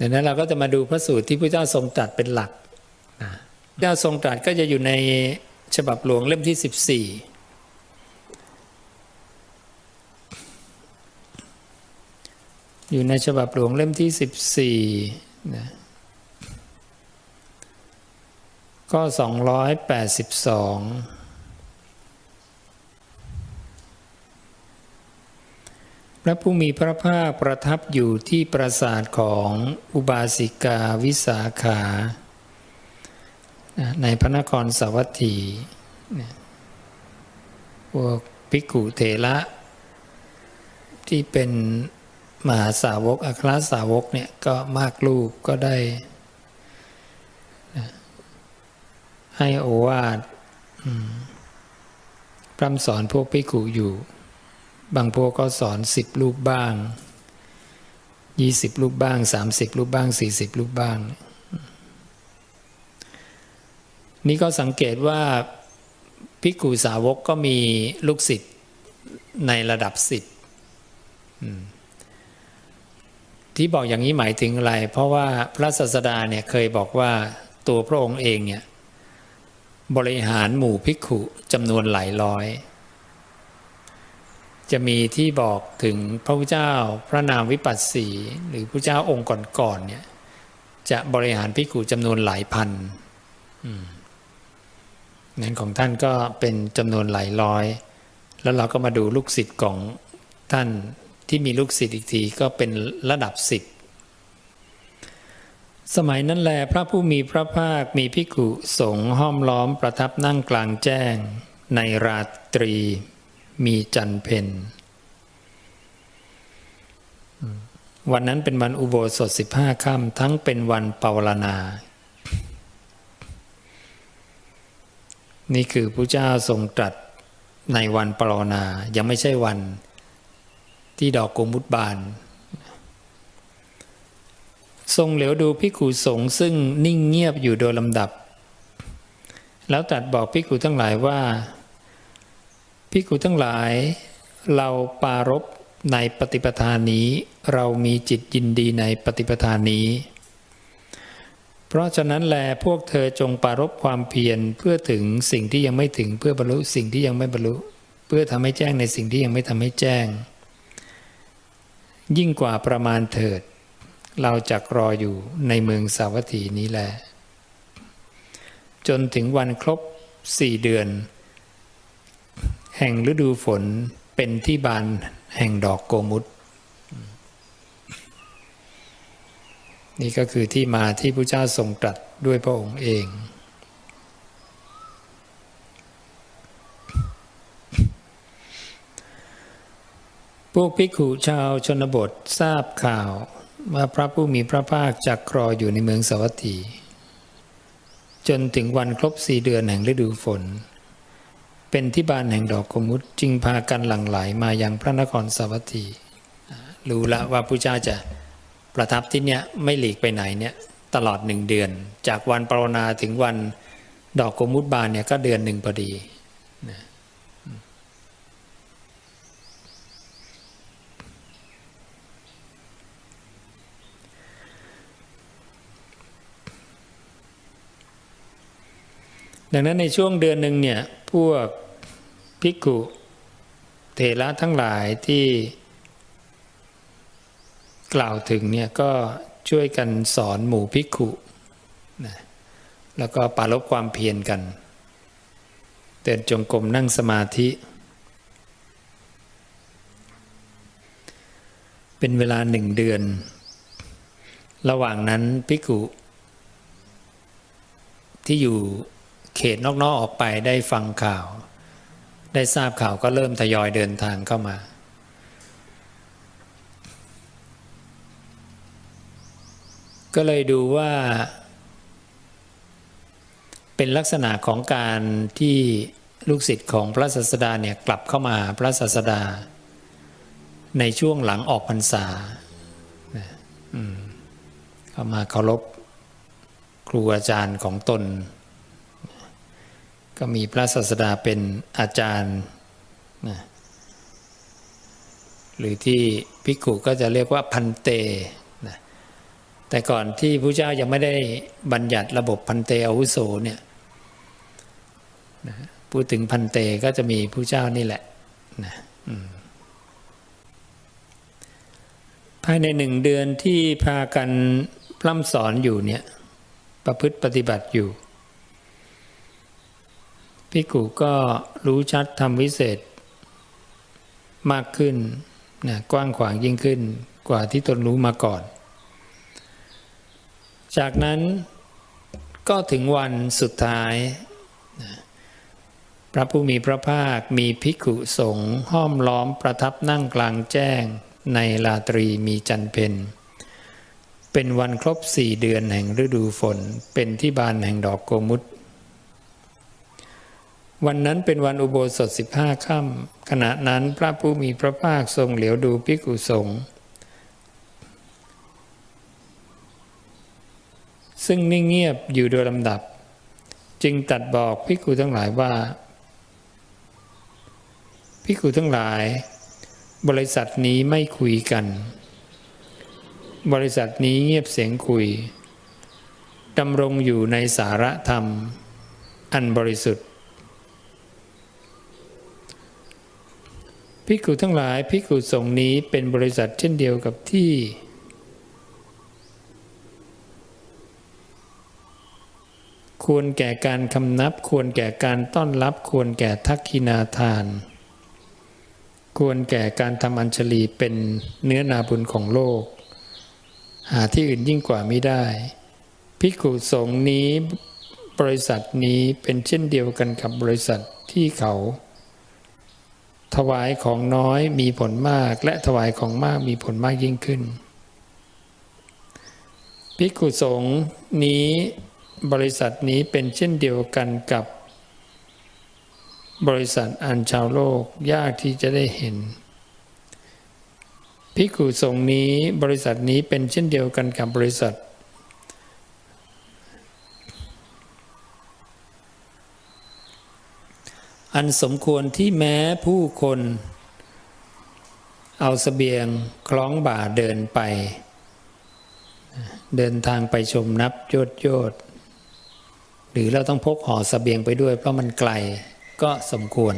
ดังนั้นเราก็จะมาดูพระสูตรที่พระเจ้าทรงตรัสเป็นหลักนะพระเจ้าทรงตรัสก็จะอยู่ในฉบับหลวงเล่มที่ 14 อยู่ในฉบับหลวงเล่มที่ 14นะก็ 282 พระผู้มีพระภาคประทับอยู่ที่ปราสาทของอุบาสิกาวิสาขา ในพระนครสาวัตถีพวกภิกขุเถระที่เป็นมหาสาวกอัครสาวกเนี่ยก็มากลูกก็ได้ ให้โอวาทพร่ำสอนพวกภิกขุอยู่ บางพวกก็สอนสิบรูปบ้างยี่สิบรูปบ้างสามสิบรูปบ้างสี่สิบรูปบ้าง นี่ก็สังเกตว่าภิกขุสาวกก็มีลูกศิษย์ในระดับสิบที่บอกอย่างนี้หมายถึงอะไร เพราะว่าพระศาสดาเนี่ยเคยบอกว่าตัวพระองค์เองเนี่ยบริหารหมู่ภิกขุจำนวนหลายร้อย จะมีที่บอกถึงพระพุทธเจ้าพระนามวิปัสสีหรือพระเจ้าองค์ก่อนๆเนี่ยจะบริหารภิกขุจำนวนหลายพันนั้นของท่านก็เป็นจำนวนหลายร้อย แล้วเราก็มาดูลูกศิษย์ของท่านที่มีลูกศิษย์อีกทีก็เป็นระดับสิบสมัยนั้นแลพระผู้มีพระภาคมีภิกุสงห้อมล้อมประทับนั่งกลางแจ้งในราตรี มีจันเพนวันนั้นเป็นวันอุโบสถสิบห้าค่ำทั้งเป็นวันเปวารณานี่คือพระเจ้าทรงตรัสในวันปรณายังไม่ใช่วันที่ดอกโกมุตบาน ทรงเหลียวดูพิคูสงซึ่งนิ่งเงียบอยู่โดยลำดับ แล้วตรัสบอกพิคูทั้งหลายว่า พิคูทั้งหลาย เราปารบในปฏิปทานนี้ เรามีจิตยินดีในปฏิปทานนี้ เพราะฉะนั้นแลพวกเธอจงปารบความเพียรเพื่อถึงสิ่งที่ยังไม่ถึงเพื่อบรรลุสิ่งที่ยังไม่บรรลุ เพื่อทำให้แจ้งในสิ่งที่ยังไม่ทำให้แจ้ง ยิ่งกว่าประมาณเถิด เราจักรออยู่ในเมืองสาวัตถีนี้แลจนถึงวันครบสี่เดือน แห่งฤดูฝนเป็นที่บานแห่งดอกโกมุตนี่ก็คือที่มาที่พระเจ้าทรงตรัสด้วยพระองค์เอง พวกภิกขุชาวชนบททราบข่าวว่าพระผู้มีพระภาคจักครออยู่ในเมืองสวัตถีจนถึงวันครบสี่เดือนแห่งฤดูฝน เป็นที่บานแห่งดอกกมุตจึงพากันหลั่งไหลมายังพระนครสาวัตถีรู้ละว่าพระเจ้าจะประทับที่เนี้ยไม่หลีกไปไหนเนี่ยตลอดหนึ่งเดือน จากวันปรณาถึงวันดอกกมุตบานเนี่ยก็เดือนหนึ่งพอดีนะดังนั้นในช่วงเดือนหนึ่งเนี่ย พวกภิกขุเถระทั้งหลายที่กล่าวถึงเนี่ยก็ช่วยกันสอนหมู่ภิกขุนะแล้วก็ปารลบความเพียรกัน เดินจงกรมนั่งสมาธิ เป็นเวลาหนึ่งเดือน ระหว่างนั้นภิกขุที่อยู่ เขตนอกๆออกไปได้ฟังข่าว ได้ทราบข่าวก็เริ่มทยอยเดินทางเข้ามา ก็เลยดูว่า เป็นลักษณะของการที่ลูกศิษย์ของพระศาสดาเนี่ยกลับเข้ามาพระศาสดา ในช่วงหลังออกพรรษาเข้ามาเคารพครูอาจารย์ของตน ก็มีพระศาสดาเป็นอาจารย์นะหรือที่พิกุก็จะเรียกว่าพันเตนะแต่ก่อนที่พระเจ้ายังไม่ได้บัญญัติระบบพันเตอาวุโสเนี่ยนะพูดถึงพันเตก็จะมีผู้เจ้านี่แหละนะภายในหนึ่งเดือนที่พากันพร่ำสอนอยู่เนี่ยประพฤติปฏิบัติอยู่ พิกุก็รู้ชัดทำวิเศษ มากขึ้นนะกว้างขวางยิ่งขึ้นกว่าที่ตนรู้มาก่อน จากนั้นก็ถึงวันสุดท้ายนะพระผู้มีพระภาคมีภิกขุสงฆ์ห้อมล้อมประทับนั่งกลางแจ้งในลาตรีมีจันเพนเป็นวันครบสี่เดือนแห่งฤดูฝน เป็นที่บานแห่งดอกโกมุต วันนั้นเป็นวันอุโบสถสิบห้าค่ำขณะนั้นพระผู้มีพระภาคทรงเหลียวดูภิกขุสงฆ์ซึ่งนิ่งเงียบอยู่โดยลำดับ จึงตัดบอกภิกขุทั้งหลายว่าภิกขุทั้งหลาย บริษัทนี้ไม่คุยกัน บริษัทนี้เงียบเสียงคุยดำรงอยู่ในสาระธรรม อันบริสุทธิ์ ภิกขุทั้งหลายภิกขุสงฆ์นี้เป็นบริษัทเช่นเดียวกับที่ ควรแก่การคำนับ ควรแก่การต้อนรับ ควรแก่ทักขินาทาน ควรแก่การทำอัญชลีเป็นเนื้อนาบุญของโลก หาที่อื่นยิ่งกว่าไม่ได้ ภิกขุสงฆ์นี้บริษัทนี้เป็นเช่นเดียวกันกับบริษัทที่เขา ถวายของน้อยมีผลมาก และถวายของมากมีผลมากยิ่งขึ้นภิกขุสงฆ์นี้บริษัทนี้เป็นเช่นเดียวกันกับบริษัทอันชาวโลกยากที่จะได้เห็นภิกขุสงฆ์นี้บริษัทนี้เป็นเช่นเดียวกันกับบริษัท อันสมควรที่แม้ผู้คน เอาสเสบียงคล้องบ่าเดินไป เดินทางไปชมนับโยดโยดหรือเราต้องพกห่อสเสบียงไปด้วยเพราะมันไกลก็สมควร